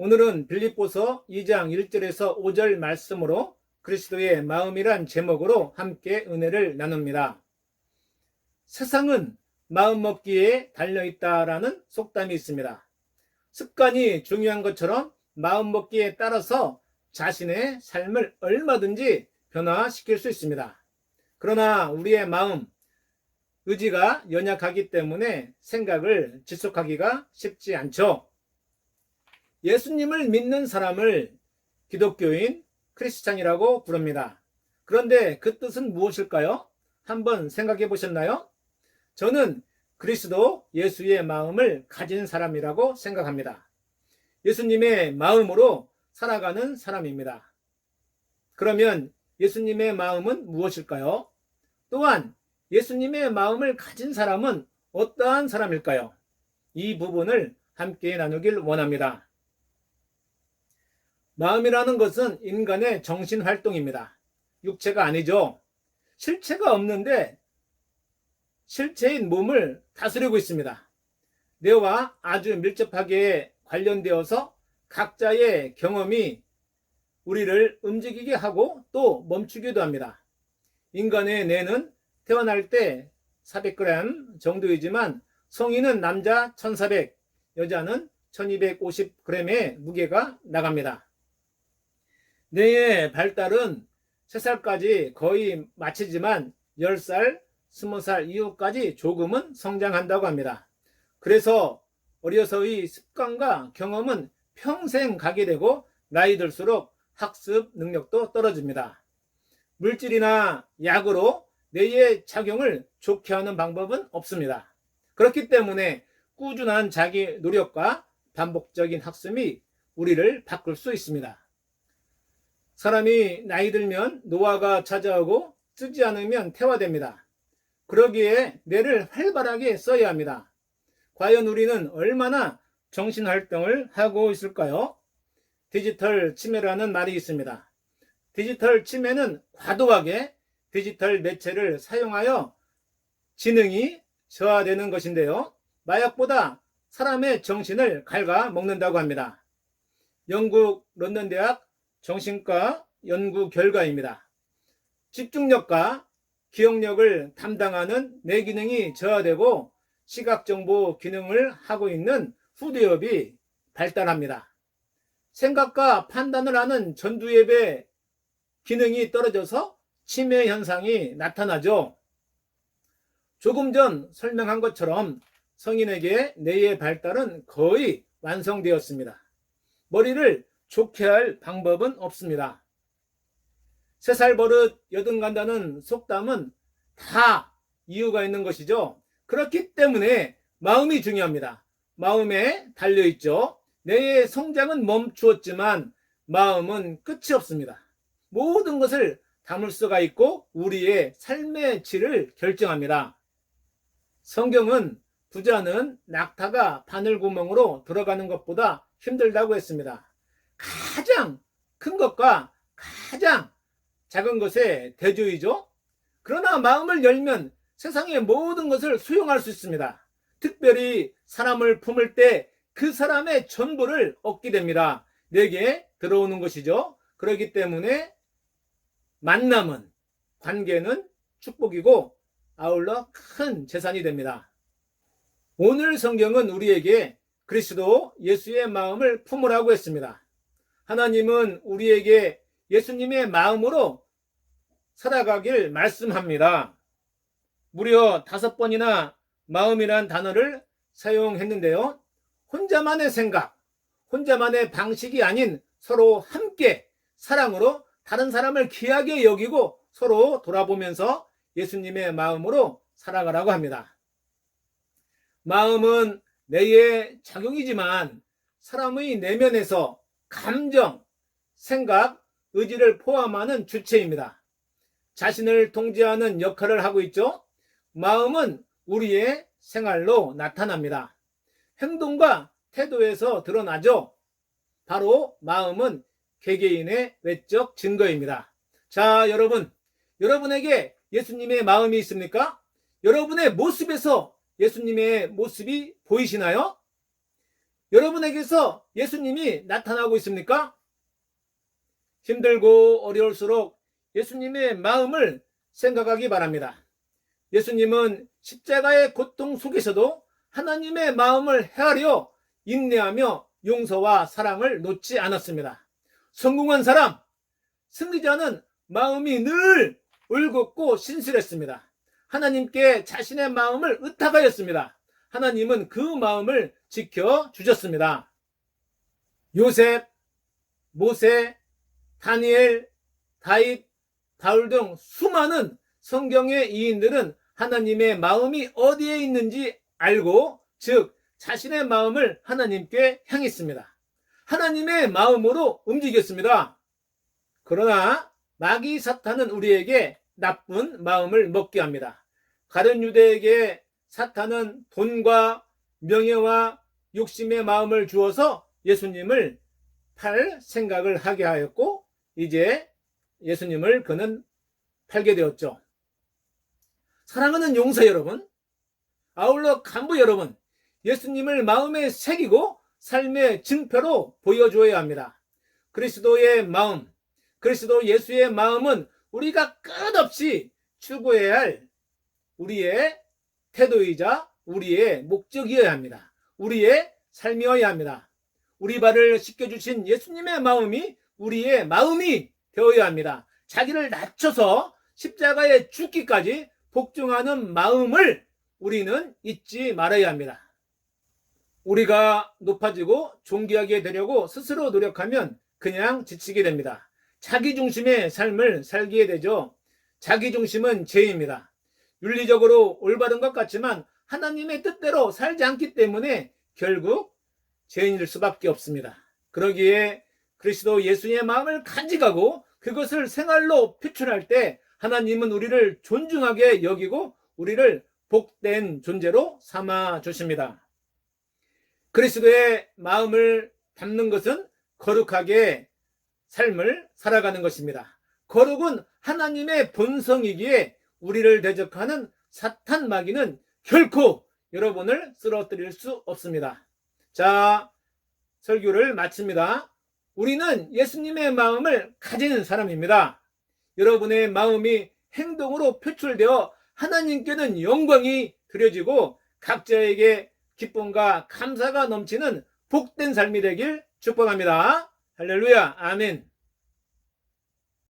오늘은 빌립보서 2장 1절에서 5절 말씀으로 그리스도의 마음이란 제목으로 함께 은혜를 나눕니다. 세상은 마음 먹기에 달려 있다라는 속담이 있습니다. 습관이 중요한 것처럼 마음 먹기에 따라서 자신의 삶을 얼마든지 변화시킬 수 있습니다. 그러나 우리의 마음, 의지가 연약하기 때문에 생각을 지속하기가 쉽지 않죠. 예수님을 믿는 사람을 기독교인 크리스찬이라고 부릅니다. 그런데 그 뜻은 무엇일까요? 한번 생각해 보셨나요? 저는 그리스도 예수의 마음을 가진 사람이라고 생각합니다. 예수님의 마음으로 살아가는 사람입니다. 그러면 예수님의 마음은 무엇일까요? 또한 예수님의 마음을 가진 사람은 어떠한 사람일까요? 이 부분을 함께 나누길 원합니다. 마음이라는 것은 인간의 정신 활동입니다. 육체가 아니죠. 실체가 없는데 실체인 몸을 다스리고 있습니다. 뇌와 아주 밀접하게 관련되어서 각자의 경험이 우리를 움직이게 하고 또 멈추기도 합니다. 인간의 뇌는 태어날 때 400g 정도이지만 성인은 남자 1400, 여자는 1250g의 무게가 나갑니다. 뇌의 발달은 3살까지 거의 마치지만 10살, 20살 이후까지 조금은 성장한다고 합니다. 그래서 어려서의 습관과 경험은 평생 가게 되고 나이 들수록 학습 능력도 떨어집니다. 물질이나 약으로 뇌의 작용을 좋게 하는 방법은 없습니다. 그렇기 때문에 꾸준한 자기 노력과 반복적인 학습이 우리를 바꿀 수 있습니다. 사람이 나이 들면 노화가 찾아오고 쓰지 않으면 퇴화됩니다. 그러기에 뇌를 활발하게 써야 합니다. 과연 우리는 얼마나 정신활동을 하고 있을까요? 디지털 치매라는 말이 있습니다. 디지털 치매는 과도하게 디지털 매체를 사용하여 지능이 저하되는 것인데요. 마약보다 사람의 정신을 갉아 먹는다고 합니다. 영국 런던 대학 정신과 연구 결과입니다. 집중력과 기억력을 담당하는 뇌 기능이 저하되고 시각정보 기능을 하고 있는 후대엽이 발달합니다. 생각과 판단을 하는 전두엽의 기능이 떨어져서 치매 현상이 나타나죠. 조금 전 설명한 것처럼 성인에게 뇌의 발달은 거의 완성되었습니다. 머리를 좋게 할 방법은 없습니다. 세 살 버릇 여든 간다는 속담은 다 이유가 있는 것이죠. 그렇기 때문에 마음이 중요합니다. 마음에 달려있죠. 뇌의 성장은 멈추었지만 마음은 끝이 없습니다. 모든 것을 담을 수가 있고 우리의 삶의 질을 결정합니다. 성경은 부자는 낙타가 바늘구멍으로 들어가는 것보다 힘들다고 했습니다. 가장 큰 것과 가장 작은 것의 대조이죠. 그러나 마음을 열면 세상의 모든 것을 수용할 수 있습니다. 특별히 사람을 품을 때 그 사람의 전부를 얻게 됩니다. 내게 들어오는 것이죠. 그렇기 때문에 만남은 관계는 축복이고 아울러 큰 재산이 됩니다. 오늘 성경은 우리에게 그리스도 예수의 마음을 품으라고 했습니다. 하나님은 우리에게 예수님의 마음으로 살아가길 말씀합니다. 무려 다섯 번이나 마음이란 단어를 사용했는데요. 혼자만의 생각, 혼자만의 방식이 아닌 서로 함께 사랑으로 다른 사람을 귀하게 여기고 서로 돌아보면서 예수님의 마음으로 살아가라고 합니다. 마음은 뇌의 작용이지만 사람의 내면에서 감정, 생각, 의지를 포함하는 주체입니다. 자신을 통제하는 역할을 하고 있죠. 마음은 우리의 생활로 나타납니다. 행동과 태도에서 드러나죠. 바로 마음은 개개인의 외적 증거입니다. 자, 여러분. 여러분에게 예수님의 마음이 있습니까? 여러분의 모습에서 예수님의 모습이 보이시나요? 여러분에게서 예수님이 나타나고 있습니까? 힘들고 어려울수록 예수님의 마음을 생각하기 바랍니다. 예수님은 십자가의 고통 속에서도 하나님의 마음을 헤아려 인내하며 용서와 사랑을 놓지 않았습니다. 성공한 사람, 승리자는 마음이 늘 울겁고 신실했습니다. 하나님께 자신의 마음을 의탁하였습니다. 하나님은 그 마음을 지켜 주셨습니다. 요셉, 모세, 다니엘, 다윗, 바울 등 수많은 성경의 이인들은 하나님의 마음이 어디에 있는지 알고 즉 자신의 마음을 하나님께 향했습니다. 하나님의 마음으로 움직였습니다. 그러나 마귀 사탄은 우리에게 나쁜 마음을 먹게 합니다. 가룟 유대에게 사탄은 돈과 명예와 욕심의 마음을 주어서 예수님을 팔 생각을 하게 하였고 이제 예수님을 그는 팔게 되었죠. 사랑하는 용사 여러분, 아울러 간부 여러분, 예수님을 마음에 새기고 삶의 증표로 보여줘야 합니다. 그리스도의 마음, 그리스도 예수의 마음은 우리가 끝없이 추구해야 할 우리의 태도이자 우리의 목적이어야 합니다. 우리의 삶이어야 합니다. 우리 발을 씻겨주신 예수님의 마음이 우리의 마음이 되어야 합니다. 자기를 낮춰서 십자가에 죽기까지 복종하는 마음을 우리는 잊지 말아야 합니다. 우리가 높아지고 존귀하게 되려고 스스로 노력하면 그냥 지치게 됩니다. 자기 중심의 삶을 살게 되죠. 자기 중심은 죄입니다. 윤리적으로 올바른 것 같지만 하나님의 뜻대로 살지 않기 때문에 결국 죄인일 수밖에 없습니다. 그러기에 그리스도 예수의 마음을 간직하고 그것을 생활로 표출할 때 하나님은 우리를 존중하게 여기고 우리를 복된 존재로 삼아 주십니다. 그리스도의 마음을 담는 것은 거룩하게 삶을 살아가는 것입니다. 거룩은 하나님의 본성이기에 우리를 대적하는 사탄 마귀는 결코 여러분을 쓰러뜨릴 수 없습니다. 자, 설교를 마칩니다. 우리는 예수님의 마음을 가진 사람입니다. 여러분의 마음이 행동으로 표출되어 하나님께는 영광이 드려지고 각자에게 기쁨과 감사가 넘치는 복된 삶이 되길 축복합니다. 할렐루야. 아멘.